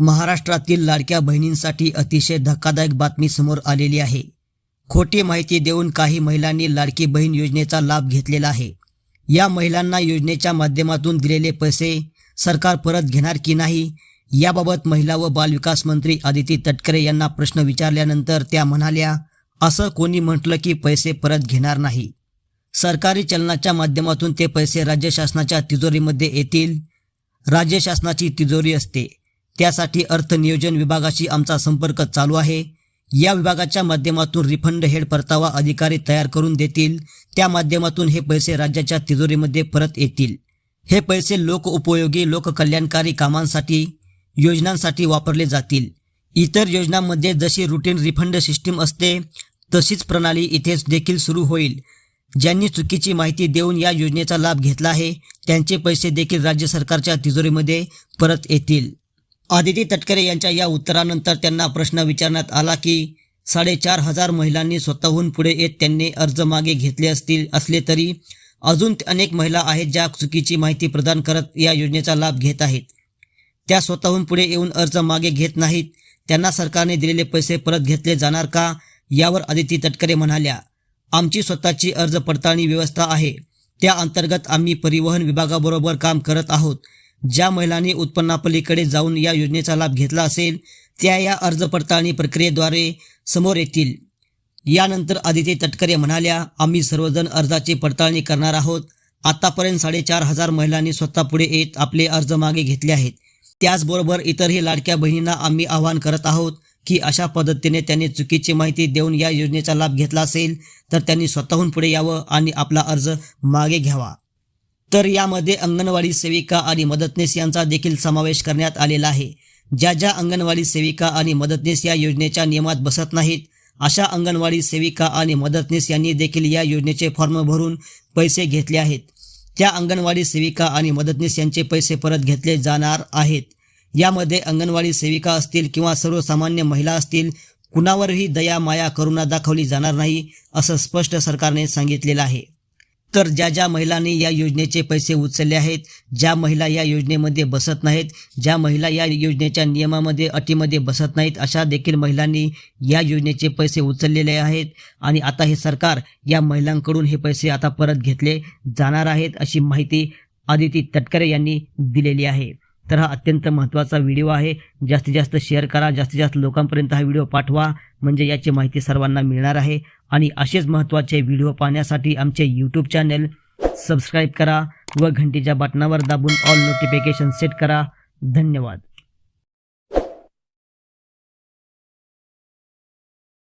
महाराष्ट्रातील लाडक्या बहिणींसाठी अतिशय धक्कादायक बातमी समोर आलेली आहे. खोटी माहिती देऊन काही महिलांनी लाडकी बहीण योजनेचा लाभ घेतलेला आहे. या महिलांना योजनेच्या माध्यमातून दिलेले पैसे सरकार परत घेणार की नाही याबाबत महिला व बालविकास मंत्री आदिती तटकरे यांना प्रश्न विचारल्यानंतर त्या म्हणाल्या असं कोणी म्हटलं की पैसे परत घेणार नाही. सरकारी चलनाच्या माध्यमातून ते पैसे राज्य शासनाच्या तिजोरीमध्ये येतील. राज्य शासनाची तिजोरी असते. त्यासाठी अर्थ नियोजन विभागाशी आमचा संपर्क चालू आहे. या विभागाच्या माध्यमातून रिफंड हेड परतावा अधिकारी तयार करून देतील. त्या माध्यमातून हे पैसे राज्याच्या तिजोरीमध्ये परत येतील. हे पैसे लोकउपयोगी लोककल्याणकारी कामांसाठी योजनांसाठी वापरले जातील. इतर योजनांमध्ये जशी रुटीन रिफंड सिस्टीम असते तशीच प्रणाली इथे देखील सुरू होईल. ज्यांनी चुकीची माहिती देऊन या योजनेचा लाभ घेतला आहे त्यांचे पैसे देखील राज्य सरकारच्या तिजोरीमध्ये परत येतील. आदिती तटकरे यांच्या या उत्तरानंतर त्यांना प्रश्न विचारण्यात आला की साडेचार हजार महिलांनी स्वतःहून पुढे येत त्यांनी अर्ज मागे घेतले असतील असले तरी अजून अनेक महिला आहेत ज्या चुकीची माहिती प्रदान करत या योजनेचा लाभ घेत आहेत. त्या स्वतःहून पुढे येऊन अर्ज मागे घेत नाहीत. त्यांना सरकारने दिलेले पैसे परत घेतले जाणार का यावर आदिती तटकरे म्हणाल्या आमची स्वतःची अर्ज पडताळणी व्यवस्था आहे. त्या अंतर्गत आम्ही परिवहन विभागाबरोबर काम करत आहोत. ज्या महिलांनी उत्पन्नापलीकडे जाऊन या योजनेचा लाभ घेतला असेल त्या या अर्ज पडताळणी प्रक्रियेद्वारे समोर येतील. यानंतर आदित्य तटकरे म्हणाल्या आम्ही सर्वजण अर्जाची पडताळणी करणार आहोत. आतापर्यंत साडेचार हजार महिलांनी स्वतः पुढे येत आपले अर्ज मागे घेतले आहेत. त्याचबरोबर इतरही लाडक्या बहिणींना आम्ही आवाहन करत आहोत की अशा पद्धतीने त्यांनी चुकीची माहिती देऊन या योजनेचा लाभ घेतला असेल तर त्यांनी स्वतःहून पुढे यावं आणि आपला अर्ज मागे घ्यावा. तर यामध्ये अंगणवाडी सेविका आणि मदतनीस यांचा देखील समावेश करण्यात आलेला आहे. ज्या ज्या अंगणवाडी सेविका आणि मदतनीस या योजनेच्या नियमात बसत नाहीत अशा अंगणवाडी सेविका आणि मदतनीस यांनी देखील या योजनेचे फॉर्म भरून पैसे घेतले आहेत. त्या अंगणवाडी सेविका आणि मदतनीस यांचे पैसे परत घेतले जाणार आहेत. यामध्ये अंगणवाडी सेविका असतील किंवा सर्वसामान्य महिला असतील कुणावरही दया माया करुणा दाखवली जाणार नाही असं स्पष्ट सरकारने सांगितलेलं आहे. तर ज्या ज्या महिलांनी या योजनेचे पैसे उचलले आहेत ज्या महिला या योजनेमध्ये बसत नाहीत ज्या महिला या योजनेच्या नियमामध्ये अटीमध्ये बसत नाहीत अशा देखील महिलांनी या योजनेचे पैसे उचललेले आहेत. आणि आता हे सरकार या महिलांकडून हे पैसे आता परत घेतले जाणार आहेत अशी माहिती आदिती तटकरे यांनी दिलेली आहे. तर हा अत्यंत महत्त्वाचा व्हिडिओ आहे. जास्तीत जास्त शेअर करा जास्तीत जास्त लोकांपर्यंत हा व्हिडिओ पाठवा म्हणजे याची माहिती सर्वांना मिळणार आहे. आणि असेच महत्त्वाचे व्हिडिओ पाहण्यासाठी आमचे यूट्यूब चॅनेल सबस्क्राईब करा व घंटीच्या बटनावर दाबून ऑल नोटिफिकेशन सेट करा. धन्यवाद.